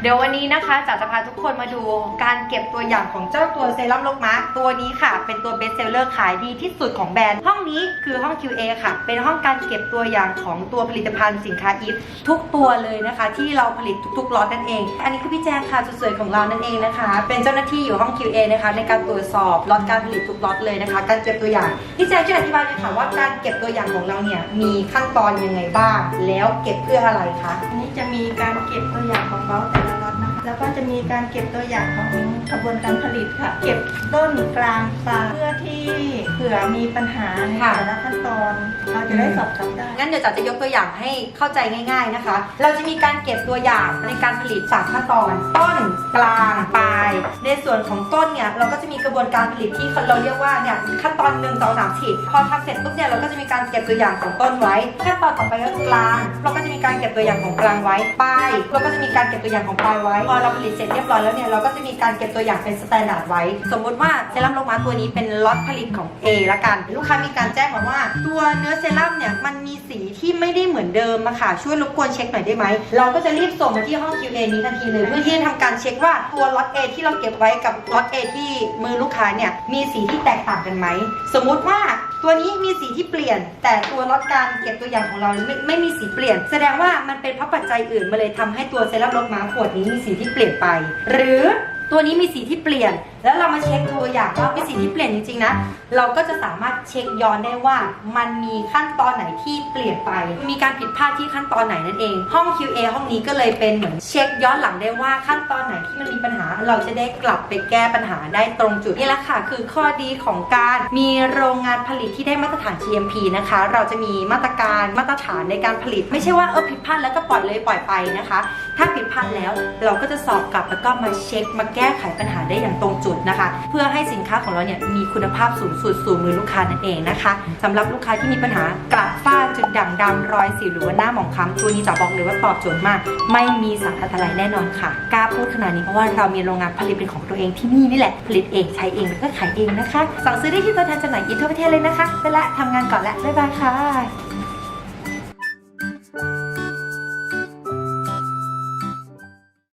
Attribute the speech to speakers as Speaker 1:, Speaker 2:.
Speaker 1: เดี๋ยววันนี้นะคะจ๋าจะพาทุกคนมาดูการเก็บตัวอย่างของเจ้าตัวเซรั่มลกม้าตัวนี้ค่ะ เป็นตัวเบสเซลเลอร์ขายดีที่สุดของแบรนด์ห นี้คือห้อง QA ค่ะ เป็นห้องการเก็บตัวอย่างของตัวผลิตภัณฑ์สินค้าอีฟทุกตัวเลยนะคะ ที่เราผลิตทุกๆล็อตนั่นเอง อันนี้คือพี่แจงค่ะสุดสวยของเรานั่นเองนะคะ เป็นเจ้าหน้าที่อยู่ห้อง QA นะคะ ในการตรวจสอบล็อตการผลิตทุกล็อตเลยนะคะ การเก็บตัวอย่างพี่แจงช่วยอธิบายเลยค่ะว่าการเก็บตัวอย่างของเราเนี่ยมีขั้นตอนยังไงบ้าง แล้วเก็บเพื่ออะไรคะ
Speaker 2: อันนี้จะมีการเก็บตัวอย่างของเบ้าแต่ละล็อตนะคะ แล้วก็จะมีการเก็บตัวอย่างของกระบวนการผลิต ค่ะ เก็บต้นกลางปลายเพื่อที่เผื่อมีปัญหาใน
Speaker 1: ค่ะ
Speaker 2: แต่ละขั้นตอน เราจะได้สอบกลับได้
Speaker 1: งั้นเดี๋ยวจ๋าจะยกตัวอย่างให้เข้าใจง่าย ๆนะคะ เราจะมีการเก็บตัวอย่างในการผลิตสามขั้นตอน ต้นกลางปลาย ในส่วนของต้นเนี่ยเราก็จะมีกระบวนการผลิตที่เราเรียกว่าเนี่ยขั้นตอนหนึ่งสองสามสี่พอทำเสร็จปุ๊บเนี่ยเราก็จะมีการเก็บตัวอย่างของต้นไว้ ขั้นตอนต่อไปก็คือกลาง เราก็จะมีการเก็บตัวอย่างของกลางไว้ปลายเราก็จะมีการเก็บตัวอย่างของปลายไว้ พอเราผลิตเสร็จเรียบร้อยแล้วเนี่ยเราก็จะมีการเก็บตัวอย่างเป็นสแตนดาร์ดไว้ สมมุติว่าเซรั่มโลมาตัวนี้เป็นล็อตผลิตของ A ละกัน ลูกค้ามีการแจ้งมาว่า ตัวเนื้อเซรั่มเนี่ยมันมีสีที่ไม่ได้เหมือนเดิมมาค่ะช่วยรบกวนเช็คหน่อยได้ไหมเราก็จะรีบส่งมาที่ห้อง QA นี้ทันทีเลยเพื่อที่จะทำการเช็คว่าตัวล็อต A ที่เราเก็บไว้กับล็อต A ที่มือลูกค้าเนี่ยมีสีที่แตกต่างกันไหมสมมุติว่าตัวนี้มีสีที่เปลี่ยน แต่ตัวล็อตการเก็บตัวอย่างของเราไม่ไม่มีสีเปลี่ยน แสดงว่ามันเป็นเพราะปัจจัยอื่นมาเลยทำให้ตัวเซรั่มลดม้าขวดนี้มีสีที่เปลี่ยนไป หรือ ตัวนี้มีสีที่เปลี่ยน แล้วเรามาเช็คตัวอย่างว่าเป็นสีที่เปลี่ยนจริงๆนะ เราก็จะสามารถเช็คย้อนได้ว่ามันมีขั้นตอนไหนที่เปลี่ยนไป มีการผิดพลาดที่ขั้นตอนไหนนั่นเอง ห้อง QA ห้องนี้ก็เลยเป็นเหมือนเช็คย้อนหลังได้ว่าขั้นตอนไหนที่มันมีปัญหา เราจะได้กลับไปแก้ปัญหาได้ตรงจุดนี่แหละค่ะ คือข้อดีของการมีโรงงานผลิตที่ได้มาตรฐาน GMP นะคะ เราจะมีมาตรการมาตรฐานในการผลิต ไม่ใช่ว่าเออผิดพลาดแล้วก็ปล่อยเลยปล่อยไปนะคะ ถ้าผิดพลาดแล้วเราก็จะสอบกลับแล้วก็มาเช็คมาแก้ไขปัญหาได้อย่างตรงจุดนะคะ เพื่อให้สินค้าของเราเนี่ยมีคุณภาพสูงสุดสู่มือลูกค้านั่นเองนะคะสำหรับลูกค้าที่มีปัญหากระฝ้าจุดด่างดำรอยสิวหรือว่าหน้าหมองคล้ำตัวนี้จะบอกเลยว่าตอบโจทย์มาก ไม่มีสารอันตรายแน่นอนค่ะกล้าพูดขนาดนี้เพราะว่าเรามีโรงงานผลิตเป็นของตัวเองที่นี่นี่แหละผลิตเองใช้เองแล้วก็ขายเองนะคะสั่งซื้อได้ที่ตัวแทนจำหน่ายอีกทั่วประเทศเลยนะคะไปละทำงานก่อนละบ๊ายบายค่ะ